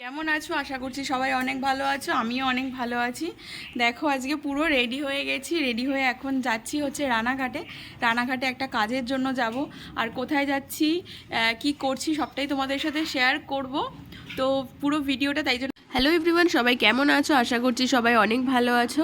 কেমন আছো? আশা করছি সবাই অনেক ভালো আছো, আমিও অনেক ভালো আছি। দেখো, আজকে পুরো রেডি হয়ে গেছি রেডি হয়ে এখন যাচ্ছি হচ্ছে রানাঘাটে। রানাঘাটে একটা কাজের জন্য যাব। আর কোথায় যাচ্ছি কি করছি সবটাই তোমাদের সাথে শেয়ার করব। তো পুরো ভিডিওটা তাই জন্য হ্যালো এভরিওয়ান সবাই কেমন আছো? আশা করছি সবাই অনেক ভালো আছো।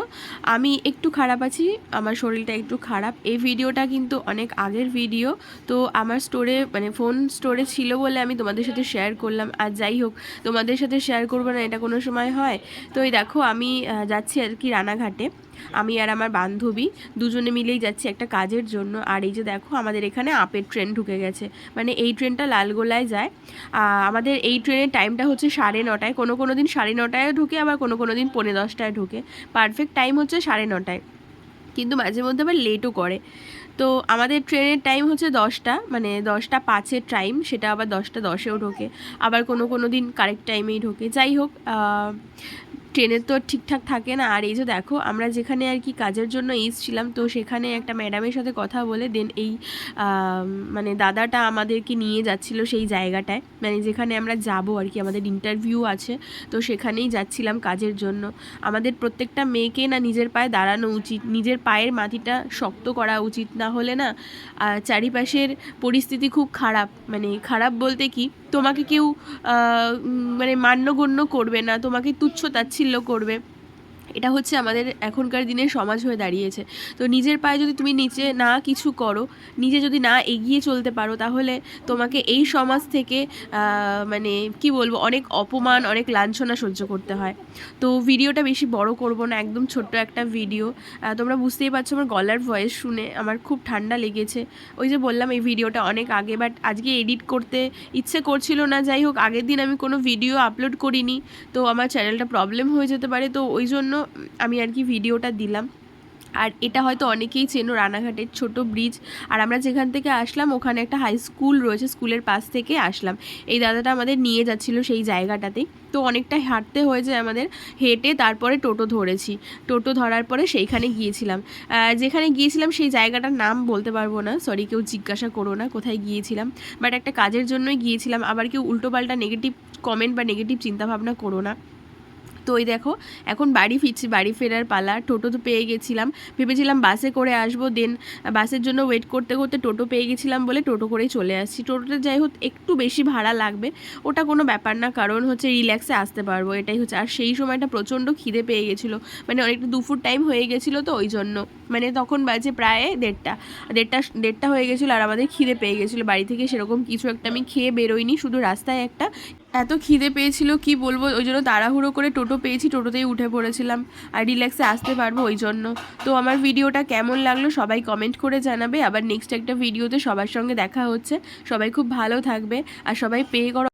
আমি একটু খারাপ আছি, আমার শরীরটা একটু খারাপ। এই ভিডিওটা কিন্তু অনেক আগের ভিডিও। তো আমার স্টোরে মানে ফোন স্টোরে ছিল বলে আমি তোমাদের সাথে শেয়ার করলাম। আর যাই হোক, তোমাদের সাথে শেয়ার করব না, এটা কোনো সময় হয়। তো এই দেখো, আমি যাচ্ছি আর কি রানাঘাটে। আমি আর আমার বান্ধবী দুজনে মিলেই যাচ্ছি একটা কাজের জন্য। আর এই যে দেখো, আমাদের এখানে আপের ট্রেন ঢুকে গেছে। মানে এই ট্রেনটা লালগোলায় যায়। আমাদের এই ট্রেনের টাইমটা হচ্ছে সাড়ে নটায়। কোনো কোনো দিন সাড়ে নটায় ঢুকে, আবার কোনো কোনো দিন পৌনে দশটায় ঢুকে। পারফেক্ট টাইম হচ্ছে সাড়ে নটায়। কিন্তু মাঝে মধ্যে আবার লেটও করে। তো আমাদের ট্রেনের টাইম হচ্ছে দশটা। মানে দশটা পাঁচের টাইম, সেটা আবার দশটা দশেও ঢোকে। আবার কোনো কোনো দিন কারেক্ট টাইমেই ঢোকে। যাই হোক আহ, ট্রেনের তো ঠিকঠাক থাকে না। আর এই যে দেখো আমরা যেখানে আর কি কাজের জন্য এসেছিলাম তো সেখানে একটা ম্যাডামের সাথে কথা বলে দেন এই মানে দাদাটা আমাদেরকে নিয়ে যাচ্ছিল সেই জায়গাটায়। মানে যেখানে আমরা যাব আর কি আমাদের ইন্টারভিউ আছে তো সেখানেই যাচ্ছিলাম কাজের জন্য। আমাদের প্রত্যেকটা মেয়েকে না নিজের পায়ে দাঁড়ানো উচিত নিজের পায়ের মাটিটা শক্ত করা উচিত না হলে না চারিপাশের পরিস্থিতি খুব খারাপ। মানে খারাপ বলতে কি তোমাকে কেউ মানে মান্যগণ্য করবে না তোমাকে তুচ্ছ তাচ্ছিল্য করবে। এটা হচ্ছে আমাদের এখনকার দিনের সমাজ হয়ে দাঁড়িয়েছে। তো নিজের পায়ে যদি তুমি নিচে না কিছু করো, নিজে যদি না এগিয়ে চলতে পারো, তাহলে তোমাকে এই সমাজ থেকে মানে কি বলব, অনেক অপমান, অনেক লাঞ্ছনা সহ্য করতে হয়। তো ভিডিওটা বেশি বড় করব না, একদম ছোট্ট একটা ভিডিও। তোমরা বুঝতেই পারছ আমার গলার ভয়েস শুনে আমার খুব ঠান্ডা লেগেছে। ওই যে বললাম, এই ভিডিওটা অনেক আগে বাট আজকে এডিট করতে ইচ্ছে করছিল না। যাই হোক, আগের দিন আমি কোনো ভিডিও আপলোড করিনি, তো আমার চ্যানেলটা প্রবলেম হয়ে যেতে পারে। তো ওই জন্য আমি আর কি ভিডিওটা দিলাম। আর এটা হয়তো অনেকেই চেনো রানাঘাটের ছোট ব্রিজ আর আমরা যেখান থেকে আসলাম, ওখানে একটা হাই স্কুল রয়েছে, স্কুলের পাশ থেকে আসলাম। এই দাদাটা আমাদের নিয়ে যাচ্ছিল সেই জায়গাটাতেই। তো অনেকটা হাঁটতে হয়েছে আমাদের, হেঁটে তারপরে টোটো ধরেছি। টোটো ধরার পরে সেইখানে গিয়েছিলাম। যেখানে গিয়েছিলাম সেই জায়গাটার নাম বলতে পারব না। সরি কেউ জিজ্ঞাসা করো না কোথায় গিয়েছিলাম। বাট একটা কাজের জন্যই গিয়েছিলাম। আবার কেউ উল্টোপাল্টা নেগেটিভ কমেন্ট বা নেগেটিভ চিন্তাভাবনা করো না। তো ওই দেখো, এখন বাড়ি ফিরছি, বাড়ি ফেরার পালা। টোটো তো পেয়ে গেছিলাম। ভেবেছিলাম বাসে করে আসব দেন বাসের জন্য ওয়েট করতে করতে টোটো পেয়ে গেছিলাম বলে টোটো করেই চলে আসছি। টোটোতে যাই হোক, একটু বেশি ভাড়া লাগবে। ওটা কোনো ব্যাপার না, কারণ হচ্ছে রিল্যাক্সে আসতে পারব, এটাই হচ্ছে। আর সেই সময়টা প্রচণ্ড খিদে পেয়ে গেছিল। মানে অনেকটা দুপুর টাইম হয়ে গেছিল তো, ওই জন্য। মানে তখন বাজে প্রায় দেড়টা। দেড়টা দেড়টা হয়ে গেছিল আর আমাদের খিদে পেয়ে গেছিল। বাড়ি থেকে সেরকম কিছু একটা আমি খেয়ে বেরোইনি শুধু রাস্তায় একটা। এত খিদে পেয়েছিল, কি বলব? ওই জন্য তাড়াহুড়ো করে টোটো পেয়েছি, টোটোতেই উঠে পড়েছিলাম। আর রিল্যাক্সে আসতে পারব ওই জন্য। তো আমার ভিডিওটা কেমন লাগল সবাই কমেন্ট করে জানাবে। আবার নেক্সট একটা ভিডিওতে সবার সঙ্গে দেখা হচ্ছে। সবাই খুব ভালো থাকবে। আর সবাই পে করো